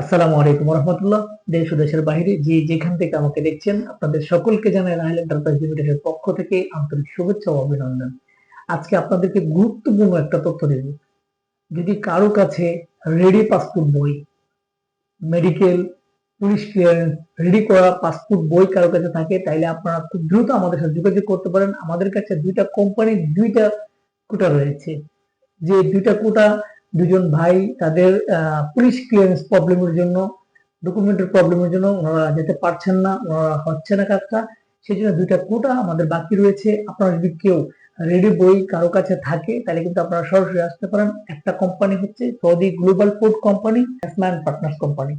আসসালামু আলাইকুম রহমতুল্লাহ দেশ ও দেশের বাইরে যে যেখান থেকে আমাকে দেখছেন, আপনাদের সকলকে জানাই রাহেল এন্টারপ্রাইজ লিমিটেডের পক্ষ থেকে আন্তরিক শুভেচ্ছা ও অভিনন্দন। আজকে আপনাদেরকে গুরুত্বপূর্ণ একটা তথ্য দেব। যদি কারও কাছে রেডি পাসপোর্ট বই মেডিকেল পুলিশ ক্লিয়ারেন্স রেডি করা পাসপোর্ট বই কারও কাছে থাকে, তাইলে আপনারা খুব দ্রুত আমাদের সাথে যোগাযোগ করতে পারেন। আমাদের কাছে দুইটা কোম্পানির দুইটা কোটা রয়েছে। যে দুইটা কোটা দুজন ভাই তাদের পুলিশ ক্লিয়ারেন্স প্রবলেমের জন্য ডকুমেন্টের প্রবলেমের জন্য ওনারা যেতে পারছেন না, ওনারা হচ্ছে না কাজটা। সেই জন্য দুইটা কোটা আমাদের বাকি রয়েছে। আপনারা যদি কেউ রেডি বই কারও কাছে থাকে, তাহলে কিন্তু আপনারা সরাসরি আসতে পারেন। একটা কোম্পানি হচ্ছে Saudi global food company Nasman partners company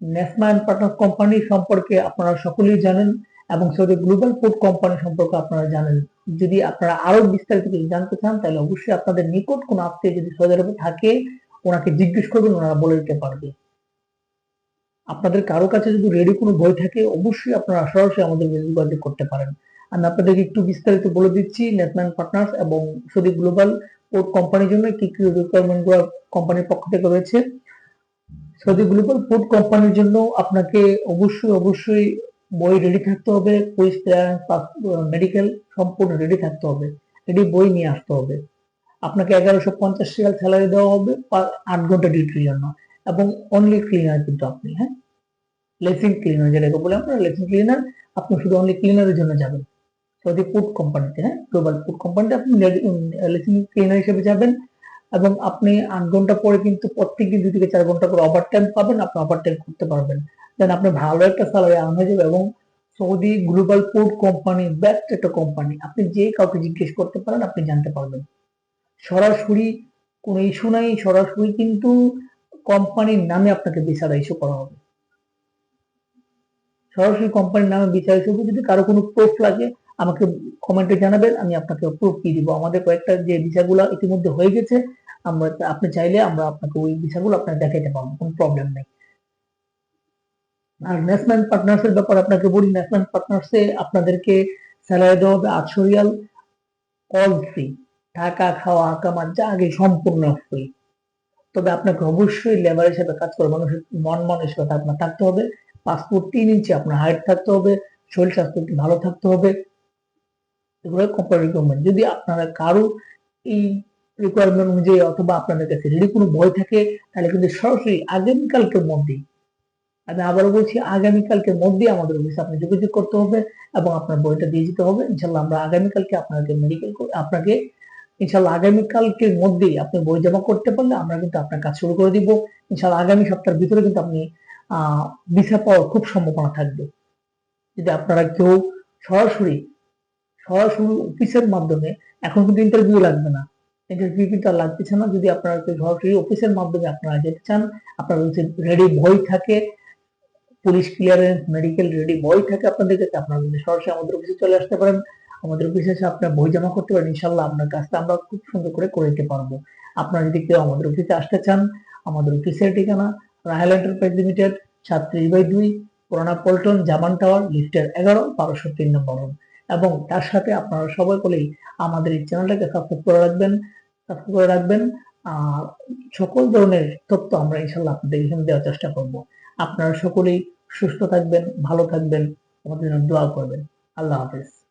Nasman partners company সম্পর্কে আপনারা সকলেই জানেন এবং সৌদি গ্লোবাল ফুড কোম্পানি সম্পর্কে আপনারা জানেন। যদি আপনারা আরও বিস্তারিত কিছু জানতে চান, তাহলে অবশ্যই আপনাদের নিকট কোন আত্মীয় যদি সৌদি আরবে থাকে, ওনাকে জিজ্ঞেস করবেন, ওনারা বলে দিতে পারবে। আপনাদের কারও কাছে যদি রেডি কোনো বই থাকে, অবশ্যই আপনারা সরাসরি আমাদের যোগাযোগ করতে পারেন। আমি আপনাদেরকে একটু বিস্তারিত বলে দিচ্ছি, নেটম্যান পার্টনার্স এবং সৌদি গ্লোবাল পোর্ট কোম্পানির জন্য কি কি রিকোয়ারমেন্টগুলো কোম্পানির পক্ষ থেকে রয়েছে। সৌদি গ্লোবাল পোর্ট কোম্পানির জন্য আপনাকে অবশ্যই অবশ্যই বই রেডি থাকতে হবে ক্লিয়ারেন্স মেডিকেল সম্পূর্ণ রেডি থাকতে হবে। রেডি বই নিয়ে আসতে হবে। আপনাকে এগারোশো পঞ্চাশ রিয়াল স্যালারি দেওয়া হবে আট ঘণ্টা ডিউটির জন্য। এবং অনলি ক্লিনার কিন্তু আপনি হ্যাঁ? লেসিং ক্লিনার যেটাকে বলে আমরা, লেসিং ক্লিনার আপনি শুধু অনলি ক্লিনারের জন্য যাবেন। সৌদি ফুড কোম্পানিতে হ্যাঁ? গ্লোবাল ফুড কোম্পানিতে আপনি লেসিং ক্লিনার হিসেবে যাবেন। এবং আপনি আট ঘণ্টা পরে কিন্তু প্রত্যেক দিন দুই থেকে চার ঘণ্টা করে ওভার টাইম পাবেন। আপনি ওভার টাইম করতে পারবেন। দেন আপনার ভালো একটা স্যালারি আর্ন হয়ে যাবে এবং Saudi global food company best একটা কোম্পানি আপনি যে কাউকে জিজ্ঞেস করতে পারেন, আপনি জানতে পারবেন। সরাসরি কোনো ইস্যু নাই, সরাসরি কিন্তু কোম্পানির নামে আপনাকে বিচারা ইস্যু করা হবে। সরাসরি কোম্পানির নামে বিচার ইস্যু যদি কারও কোনো প্রুফ লাগে, আমাকে কমেন্টে জানাবেন, আমি আপনাকে প্রুফ দিয়ে দিব। আমাদের কয়েকটা যে ভিসাগুলো ইতিমধ্যে হয়ে গেছে, আমরা, আপনি চাইলে আমরা আপনাকে ওই ভিসাগুলো আপনাকে দেখাইতে পারব, কোনো প্রবলেম নেই। আর ন্যাশনাল পার্টনার্স এর ব্যাপার আপনাকে বলি ন্যাশনাল পার্টনার্স এ আপনাদেরকে স্যালারি দেওয়া হবে আটশো রিয়াল কল ফ্রি থাকা খাওয়া কামার যা আগে সম্পূর্ণ ফ্রি তবে আপনাকে অবশ্যই লেবার হিসেবে কাজ করে মানুষের মন মানসিকতা আপনার থাকতে হবে পাসপোর্ট তিন ইঞ্চি আপনার হাইট থাকতে হবে, শরীর স্বাস্থ্য ভালো থাকতে হবে। এগুলো কোম্পানি রিকোয়ারমেন্ট যদি আপনারা কারও এই রিকোয়ারমেন্ট অনুযায়ী অথবা আপনাদের কাছে যদি কোনো ভয় থাকে, তাহলে কিন্তু সরাসরি আগামীকালকের মধ্যেই আমি আবারও বলছি আগামীকালকের মধ্যে আমাদের অফিসে আপনি যোগাযোগ করতে হবে এবং আপনার বইটা দিয়ে দিতে হবে। ইনশাল্লাহ আমরা আগামীকালকে আপনাকে মেডিকেল আপনাকে ইনশাল্লাহ আগামীকালকের মধ্যেই আপনি বই জমা করতে পারলে আমরা কিন্তু আপনার কাজ শুরু করে দিব। ইনশাল্লাহ আগামী সপ্তাহের ভিতরে কিন্তু আপনি ভিসা পাওয়ার খুব সম্ভাবনা থাকবে। যদি আপনারা কেউ সরাসরি সরাসরি অফিসের মাধ্যমে, এখন কিন্তু ইন্টারভিউ লাগবে না। ইন্টারভিউ কিন্তু আর লাগতেছে না। যদি আপনারা কেউ সরাসরি অফিসের মাধ্যমে আপনারা যেতে চান, আপনার রেডি বই থাকে পুলিশ ক্লিয়ারেন্স মেডিকেল রেডি বই থাকে আপনাদের কাছে আপনারা যদি সরাসরি আমাদের অফিসে চলে আসতে পারেন, আমাদের অফিসে এসে আপনার বই জমা করতে পারেন ইনশাল্লাহ আপনার কাজটা আমরা খুব সুন্দর করে করে দিতে পারব। আপনারা যদি কেউ আমাদের অফিসে আসতে চান, আমাদের অফিসের ঠিকানা রাহেল এন্টারপ্রাইজ লিমিটেড সাতত্রিশ বাই দুই, পুরানা পল্টন, জামান টাওয়ার, লিফটের এগারো, বারোশো তিন নম্বর এবং তার সাথে আপনারা সবাই বলেই আমাদের এই চ্যানেলটাকে সাবস্ক্রাইব করে রাখবেন সাবস্ক্রাইব করে রাখবেন সকল ধরনের তথ্য আমরা ইনশাল্লাহ আপনাদের এখানে দেওয়ার চেষ্টা করব। আপনারা সকলেই সুস্থ থাকবেন, ভালো থাকবেন। আমাদের জন্য দোয়া করবেন। আল্লাহ হাফেজ।